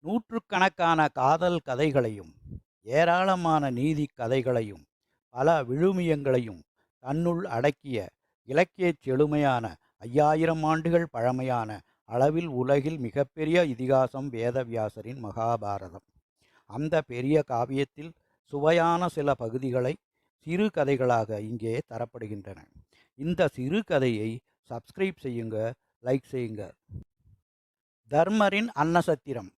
நூற்றுக்கணக்கான காதல் கதைகளையும் ஏராளமான நீதிக் கதைகளையும் பல விழுமியங்களையும் தன்னுள் அடக்கிய இலக்கியச் செழுமையான ஐயாயிரம் ஆண்டுகள் பழமையான அளவில் உலகில் மிகப்பெரிய இதிகாசம் வேதவியாசரின் மகாபாரதம். அந்த பெரிய காவியத்தில் சுவையான சில பகுதிகளை சிறு கதைகளாக இங்கே தரப்படுகின்றன. இந்த சிறு கதையை சப்ஸ்கிரைப் செய்யுங்க லைக் செய்யுங்க. தர்மரின் அன்னசத்திரம்.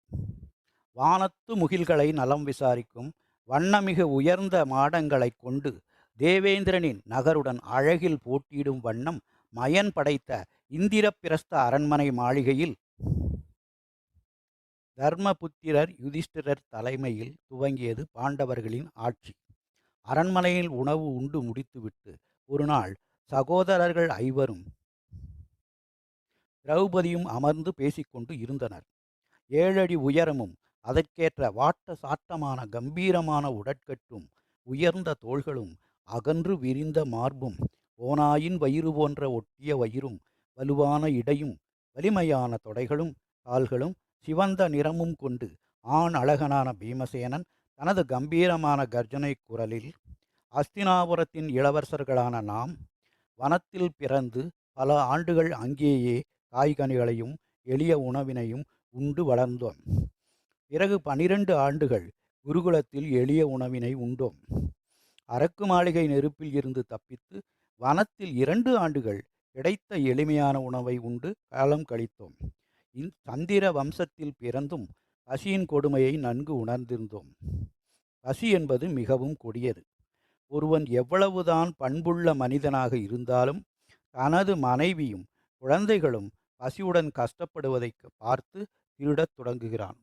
வானத்து முகில்களை நலம் விசாரிக்கும் வண்ணமிகு உயர்ந்த மாடங்களைக் கொண்டு தேவேந்திரனின் நகருடன் அழகில் போட்டியிடும் வண்ணம் மயன் படைத்த இந்திரப்பிரஸ்த அரண்மனை மாளிகையில் தர்மபுத்திரர் யுதிஷ்டிரர் தலைமையில் துவங்கியது பாண்டவர்களின் ஆட்சி. அரண்மனையில் உணவு உண்டு முடித்துவிட்டு ஒரு நாள் சகோதரர்கள் ஐவரும் திரௌபதியும் அமர்ந்து பேசிக்கொண்டு இருந்தனர். ஏழடி உயரமும் அதற்கேற்ற வாட்ட சாட்டமான கம்பீரமான உடற்கட்டும் உயர்ந்த தோள்களும் அகன்று விரிந்த மார்பும் ஓனாயின் வயிறு போன்ற ஒட்டிய வயிறும் வலுவான இடையும் வலிமையான தொடைகளும் கால்களும் சிவந்த நிறமும் கொண்டு ஆண் அழகனான பீமசேனன் தனது கம்பீரமான கர்ஜனை குரலில் அஸ்தினாபுரத்தின் இளவரசர்களான நாம் வனத்தில் பிறந்து பல ஆண்டுகள் அங்கேயே காய்கனிகளையும் எளிய உணவினையும் உண்டு வளர்ந்தோம். பிறகு பனிரெண்டு ஆண்டுகள் குருகுலத்தில் எளிய உணவினை உண்டோம். அரக்கு மாளிகை நெருப்பில் இருந்து தப்பித்து வனத்தில் இரண்டு ஆண்டுகள் கிடைத்த எளிமையான உணவை உண்டு காலம் கழித்தோம். இந் சந்திர வம்சத்தில் பிறந்தும் பசியின் கொடுமையை நன்கு உணர்ந்திருந்தோம். பசி என்பது மிகவும் கொடியது. ஒருவன் எவ்வளவுதான் பண்புள்ள மனிதனாக இருந்தாலும் தனது மனைவியும் குழந்தைகளும் பசியுடன் கஷ்டப்படுவதை பார்த்து திருடத் தொடங்குகிறான்.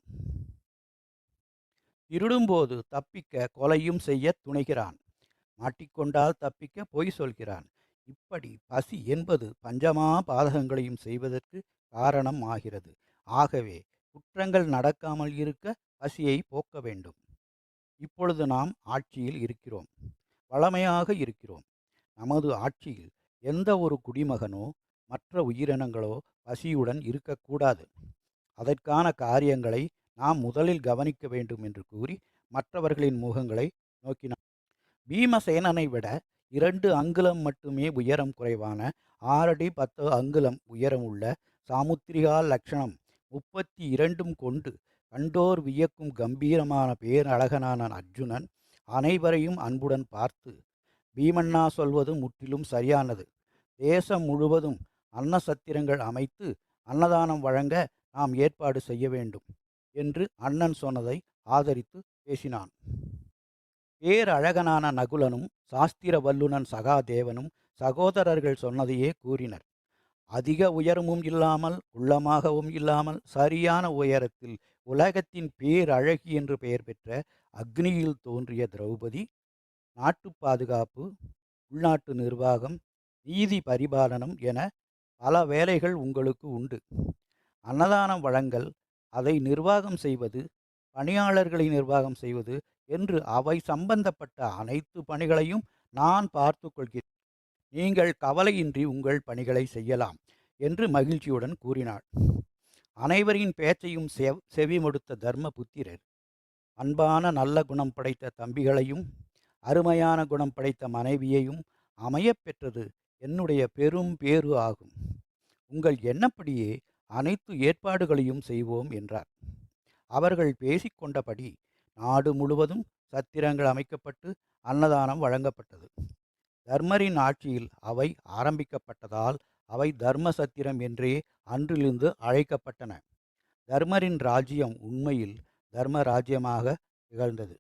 திருடும்போது தப்பிக்க கொலையும் செய்ய துணைகிறான். மாட்டிக்கொண்டால் தப்பிக்க பொய் சொல்கிறான். இப்படி பசி என்பது பஞ்சமா பாதகங்களையும் செய்வதற்கு காரணம் ஆகிறது. ஆகவே குற்றங்கள் நடக்காமல் இருக்க பசியை போக்க வேண்டும். இப்பொழுது நாம் ஆட்சியில் இருக்கிறோம். வளமையாக இருக்கிறோம். நமது ஆட்சியில் எந்த ஒரு குடிமகனோ மற்ற உயிரினங்களோ பசியுடன் இருக்கக்கூடாது. அதற்கான காரியங்களை நாம் முதலில் கவனிக்க வேண்டும் என்று கூறி மற்றவர்களின் முகங்களை நோக்கினான் பீமசேனனை விட இரண்டு அங்குலம் மட்டுமே உயரம் குறைவான ஆறடி பத்து அங்குலம் உயரமுள்ள சாமுத்திரிகா லட்சணம் முப்பத்தி இரண்டும் கொண்டு கண்டோர் வியக்கும் கம்பீரமான பேரழகனான அர்ஜுனன் அனைவரையும் அன்புடன் பார்த்து பீமண்ணா சொல்வது முற்றிலும் சரியானது. தேசம் முழுவதும் அன்னசத்திரங்கள் அமைத்து அன்னதானம் வழங்க நாம் ஏற்பாடு செய்ய வேண்டும். என்று அண்ணன் சொன்னதை ஆதரித்து பேசினான். பேரழகனான நகுலனும் சாஸ்திர வல்லுனன் சகாதேவனும் சகோதரர்கள் சொன்னதையே கூறினர். அதிக உயரமும் இல்லாமல் உள்ளமாகவும் இல்லாமல் சரியான உயரத்தில் உலகத்தின் பேரழகி என்று பெயர் பெற்ற அக்னியில் தோன்றிய திரௌபதி நாட்டு பாதுகாப்பு உள்நாட்டு நிர்வாகம் நீதி பரிபாலனம் என பல வேலைகள் உங்களுக்கு உண்டு. அன்னதானம் வழங்கல் அதை நிர்வாகம் செய்வது பணியாளர்களை நிர்வாகம் செய்வது என்று அவை சம்பந்தப்பட்ட அனைத்து பணிகளையும் நான் பார்த்து கொள்கிறேன். நீங்கள் கவலையின்றி உங்கள் பணிகளை செய்யலாம் என்று மகிழ்ச்சியுடன் கூறினாள். அனைவரின் பேச்சையும் செவ் செவிமடுத்த தர்மபுத்திரர் அன்பான நல்ல குணம் படைத்த தம்பிகளையும் அருமையான குணம் படைத்த மனைவியையும் அமையப்பெற்றது என்னுடைய பெரும் பேறு ஆகும். உங்கள் எண்ணப்படியே அனைத்து ஏற்பாடுகளையும் செய்வோம் என்றார். அவர்கள் பேசிக்கொண்டபடி நாடு முழுவதும் சத்திரங்கள் அமைக்கப்பட்டு அன்னதானம் வழங்கப்பட்டது. தர்மரின் ஆட்சியில் அவை ஆரம்பிக்கப்பட்டதால் அவை தர்ம சத்திரம் என்றே அன்றிலிருந்து அழைக்கப்பட்டன. தர்மரின் ராஜ்யம் உண்மையில் தர்ம ராஜ்யமாக திகழ்ந்தது.